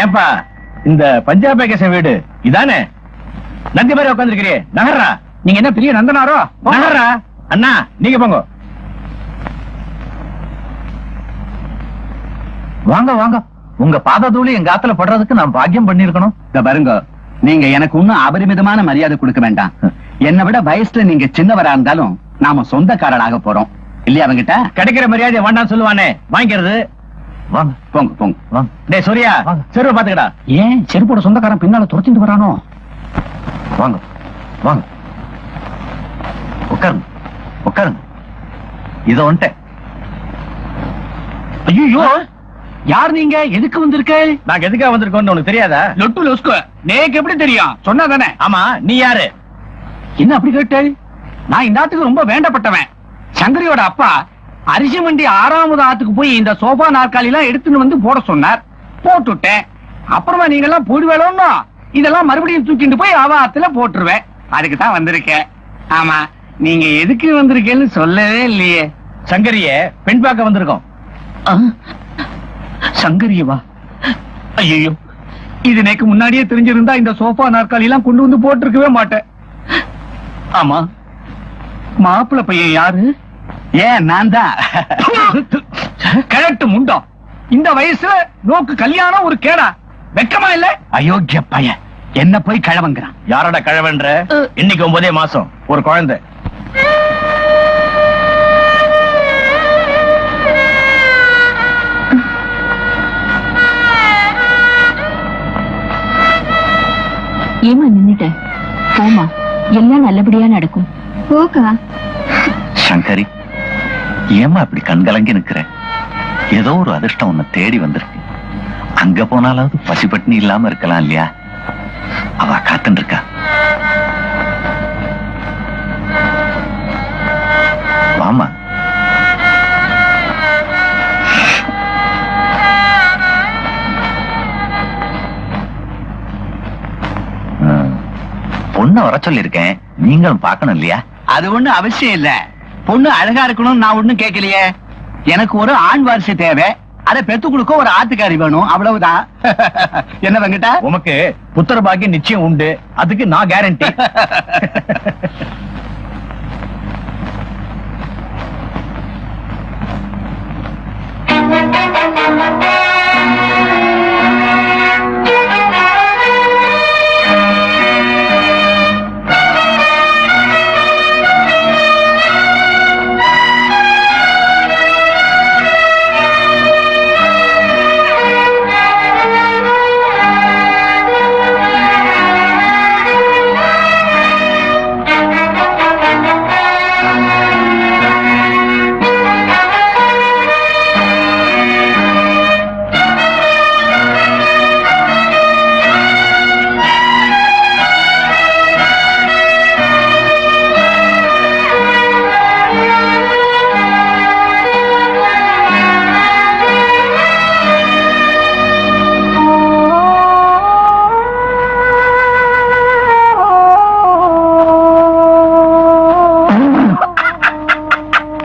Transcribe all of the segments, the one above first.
ஏன்பா இந்த பஞ்சாப் பேகேசன் வீடு இதானே? நந்தி மாதிரி உட்காந்துருக்கிறியே நகர்றா. நீங்க என்ன பெரிய நந்தனாரோ? நகர்றா. அண்ணா நீங்க போங்க. வாங்க வாங்க. உங்க பாத தூளி எங்க ஆத்துல படுறதுக்கு நான் பாக்கியம் பண்ணிருக்கணும் இந்த பாருங்க. நீங்க எனக்கு இன்னும் அபரிமிதமான மரியாதை கொடுக்க வேண்டாம். என்னை விட வயசுல நீங்க சின்னவரா இருந்தாலும் நாம சொந்தக்காரராக போறோம். இல்லையா அவங்கிட்ட? கிடைக்கிற மரியாதை வேண்டாம் சொல்லுவானே. வாங்கிக்கிறது. வாங்க போங்க போங்க வாங்க. டேய் சூர்யா. செருவு பாத்துக்கடா ஏன்? செருப்போட சொந்தக்காரன் பின்னால துரத்திட்டு வரானோ? வாங்க வாங்க. உட்காருங்க உட்காருங்க. இத வந்துட்டேன். ஐயோ யார் நீங்க? எதுக்கு வந்திருக்க? நாங்க எதுக்காக வந்திருக்கோம்னு உனக்கு தெரியாதா? லொட்டு லொஸ்கு நேக்கு எப்படி தெரியும்? சொன்னா தானே? ஆமா நீ யாரு? என்ன அப்படி கேட்ட நான் இந்த ஆத்துக்கு ரொம்ப வேண்டப்பட்டவன். சங்கரியோட அப்பா அரிசி மண்டி ஆறாவது ஆத்துக்கு போய் இந்த சோஃபா நாற்காலி எல்லாம் எடுத்துன்னு வந்து போட சொன்னார். போட்டுட்டேன். அப்புறமா நீங்க எல்லாம் போடுவேளோன்னா இதெல்லாம் மறுபடியும் தூக்கிட்டு போய் அவ ஆத்துல போட்டுருவேன். அதுக்கு தான் வந்திருக்கேன். ஆமா நீங்க எதுக்கு வந்திருக்கேன்னு சொல்லவே இல்லையே. சங்கரிய பெண் பார்க்க வந்திருக்கோம். சங்கரியவா? ஐயோ இது எனக்கு முன்னாடியே தெரிஞ்சிருந்தா இந்த சோஃபா நாற்காலி எல்லாம் கொண்டு வந்து போட்டிருக்கவே மாட்டேன். ஆமா. மாப்பிள்ளை பையன் யாரு? ஏன் நான் தான் கரெக்ட் முண்டம். இந்த வயசுல நோக்கு கல்யாணம் ஒரு கேடா. வெக்கமா இல்ல? அயோக்கிய பையன். என்ன போய் கிழவங்கிறான்? யாரோட கழவன்ற? இன்னைக்கு ஒன்பதே மாசம். ஒரு குழந்தை. ஏமா நின்னுட்ட? போமா எல்லாம் நல்லபடியா நடக்கும். போக்கா. சங்கரி. ஏமா இப்படி கண்கலங்கி நிக்கிற? ஏதோ ஒரு அதிர்ஷ்டம் உன்னை தேடி வந்திருக்கு. அங்க போனாலாவது பசிப்பட்டினி இல்லாம இருக்கலாம் இல்லையா? அவ காத்துன்னு இருக்கா வாமா பொண்ணை வர சொல்லியிருக்கேன். நீங்களும் பார்க்கணும் இல்லையா? அது ஒண்ணு அவசியம் இல்ல. பொண்ணு அழகா இருக்கணும் நான் ஒண்ணும் கேட்கலையே. எனக்கு ஒரு ஆண் வாரிசு தேவை. அதை பெத்து கொடுக்க ஒரு ஆத்துக்காரி வேணும். அவ்வளவுதான். என்ன வெங்கடா உமக்கு புத்திர பாக்கியம் நிச்சயம் உண்டு. அதுக்கு நான் கேரண்டி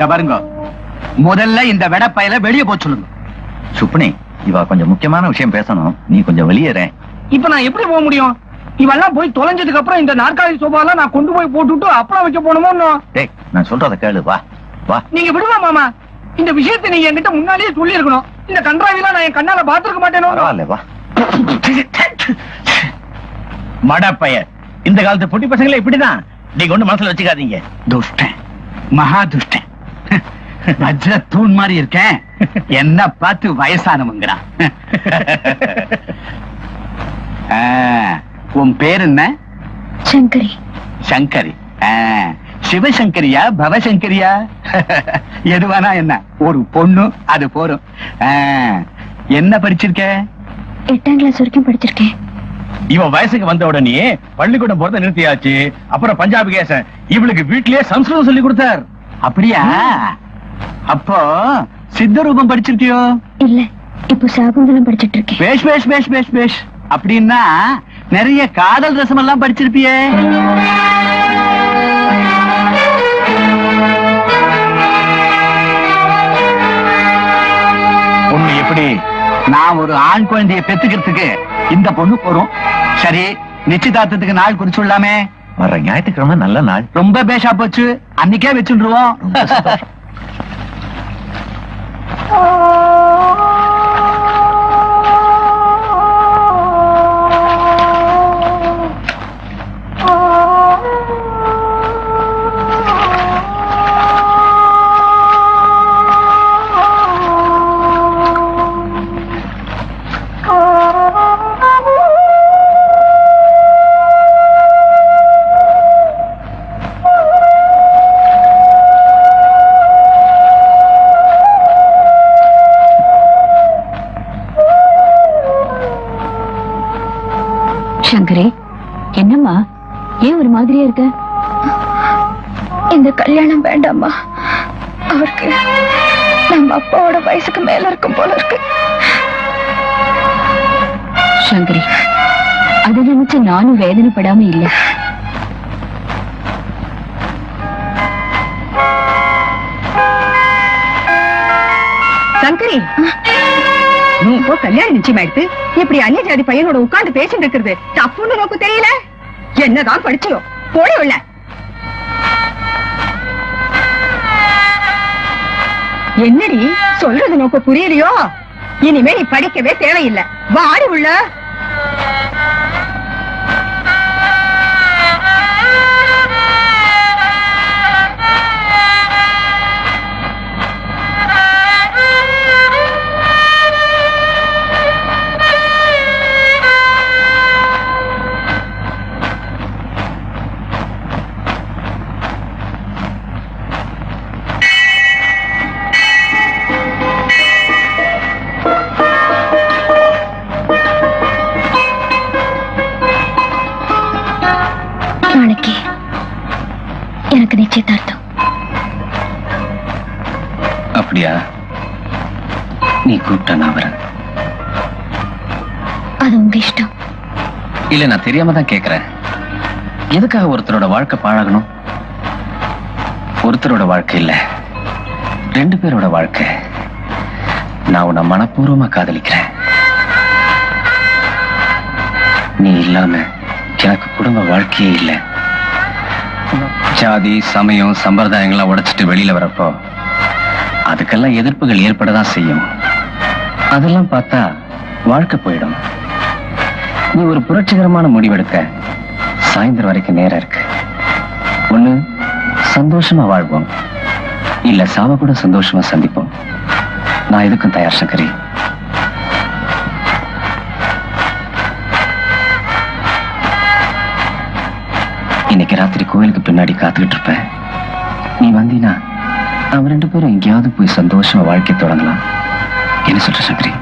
பாருங்க. முதல்ல இந்த வெடப்பையில வெளிய போக சொல்லுங்க. சுப்னி இவ கொஞ்சம் முக்கியமான விஷயம் பேசணும். நீ கொஞ்சம் வெளியேற இப்ப நான் எப்படி போக முடியும்? இவெல்லாம் போய் தொலைஞ்சதுக்கு அப்புறம் இந்த நாற்காலி சோபாலாம் நான் கொண்டு போய் போட்டுட்டு அப்புறம் வைக்க போனோமோ டேய் நான் சொல்றத கேளு வா. வா. நீங்க விடுவா மாமா. இந்த விஷயத்தை நீங்க என்கிட்ட முன்னாடியே சொல்லி இருக்கணும் இந்த கன்றாவிலாம் நான் என் கண்ணால பாத்துருக்க மாட்டேனோ? பரவாயில்ல வா. மட பையன் இந்த காலத்து பொட்டி பசங்களே இப்படிதான். நீங்க ஒண்ணு மனசுல வச்சுக்காதீங்க. துஷ்டன். மகா துஷ்டன். வஜ்ர தூண் மாதிரி இருக்கேன். என்ன பார்த்து வயசானவங்கிறான் ஆ, உன் பேர் என்ன? சங்கரி. சங்கரி. சிவசங்கரியா பவசங்கரியா? எதுவானா என்ன? ஒரு பொண்ணு அது போரும். ஆ, என்ன படிச்சிருக்க? எட்டாம் கிளாஸ் வரைக்கும் படிச்சிருக்கேன். இவன் வயசுக்கு வந்த உடனே பள்ளிக்கூடம் போறத நிறுத்தியாச்சு. அப்புறம் பஞ்சாபி கேசன் இவளுக்கு வீட்லயே சம்ஸ்கிருதம் சொல்லி கொடுத்தார். அப்படியா? அப்போ சித்த ரூபம் படிச்சிருக்கியோ? இல்ல இப்போ சாகுந்தலம் படிச்சிட்டு இருக்கேன் பேஷ் பேஷ் பேஷ் பேஷ் பேஷ். அப்படின்னா நிறைய காதல் ரசம் எல்லாம் படிச்சிருப்பியே. பொண்ணு எப்படி நான் ஒரு ஆண் குழந்தையை பெத்துக்கிறதுக்கு இந்த பொண்ணு போறோம்? சரி நிச்சயதார்த்தத்துக்கு நாள் குறிச்சுள்ளாமே வர்ற ஞாயிற்றுக்கிழமை நல்ல நாள். ரொம்ப பேஷா போச்சு. அன்னைக்கே வச்சுருவோம் ரொம்ப சங்கரே என்னம்மா? ஏன் ஒரு மாதிரியா இருக்க? இந்த கல்யாணம் வேண்டாமா அவருக்கு நம்ம அப்பாவோட வயசுக்கு மேல இருக்கும் போல இருக்கு. சங்கரி அதை நினைச்சு நானும் வேதனைப்படாம இல்ல. சங்கரி இப்போ கல்யாணம் நிச்சயமாயிடுத்து. இப்படி அந்நிய ஜாதி பையனோட உட்கார்ந்து பேசிட்டு இருக்கிறது தப்புன்னு நோக்கு தெரியல? என்னதான் படிச்சியோ போட உள்ள. என்னடி சொல்றது நோக்க புரியலையோ? இனிமே நீ படிக்கவே தேவையில்லை. வாடி உள்ள. உங்க இஷ்டம். இல்ல நான் தெரியாம தான் கேக்குறேன். எதுக்காக ஒருத்தரோட வாழ்க்கை பாழாகணும்? ஒருத்தரோட வாழ்க்கை இல்ல. ரெண்டு பேரோட வாழ்க்கை. நான் உன்னை மனப்பூர்வமா காதலிக்கிறேன். நீ இல்லாம எனக்கு குடும்ப வாழ்க்கையே இல்ல. ஜாதி சமயம் சம்பிரதாயங்கள்லாம் உடைச்சிட்டு வெளியில வரப்போ அதுக்கெல்லாம் எதிர்ப்புகள் ஏற்படதான் செய்யும். அதெல்லாம் பார்த்தா வாழ்க்கை போயிடும். நீ ஒரு புரட்சிகரமான முடிவெடுக்க சாயந்தரம் வரைக்கும் நேரம் இருக்கு. ஒண்ணு சந்தோஷமா வாழ்வோம். இல்ல சாவ கூட சந்தோஷமா சந்திப்போம். நான் இதுக்கும் தயார் சங்கரி. இன்னைக்கு ராத்திரி கோயிலுக்கு பின்னாடி காத்துக்கிட்டு இருப்பேன் நீ வந்தீனா அவன் ரெண்டு பேரும் எங்கேயாவது போய் சந்தோஷமா வாழ்க்கை தொடங்கலாம். என்ன சொல்ற சங்கரி?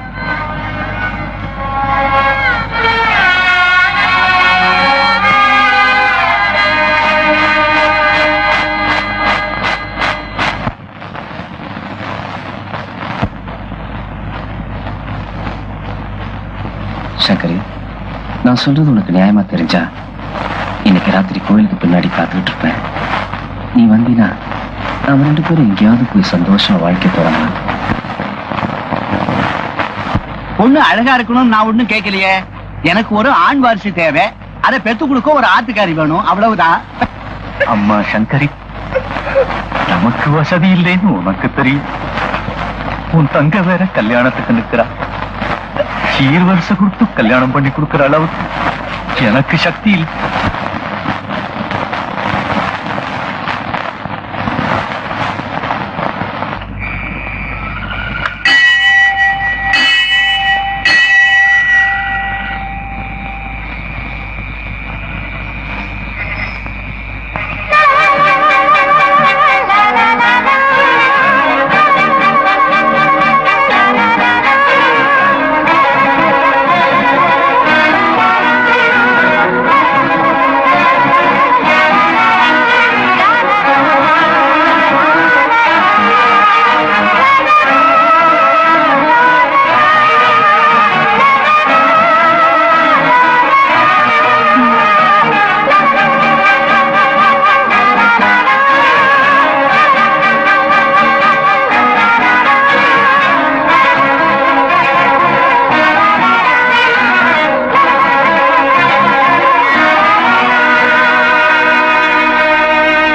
சொல்றது உனக்கு நியாயமா தெரிஞ்சா? இன்னைக்கு ராத்திரி கோயிலுக்கு பின்னாடி காத்துக்கிட்டு இருப்பேன் நீ வந்தீனா நாம ரெண்டு பேரும் எங்கேயாவது போய் சந்தோஷமா வாழ்க்கை தொடங்கலாம். பொண்ணு அழகா இருக்கணும்னு நான் ஒண்ணும் கேட்கலையே. எனக்கு ஒரு ஆண் வாரிசு தேவை. அதை பெத்து கொடுக்க ஒரு ஆத்துக்காரி வேணும். அவ்வளவுதான். அம்மா சங்கரி நமக்கு வசதி இல்லைன்னு உனக்கு தெரியும். உன் தங்க வேற கல்யாணத்துக்கு நிக்கிறா சீர் கொடுத்து கல்யாணம் பண்ணி கொடுக்கிற அளவுக்கு எனக்கு சக்தி இல்லை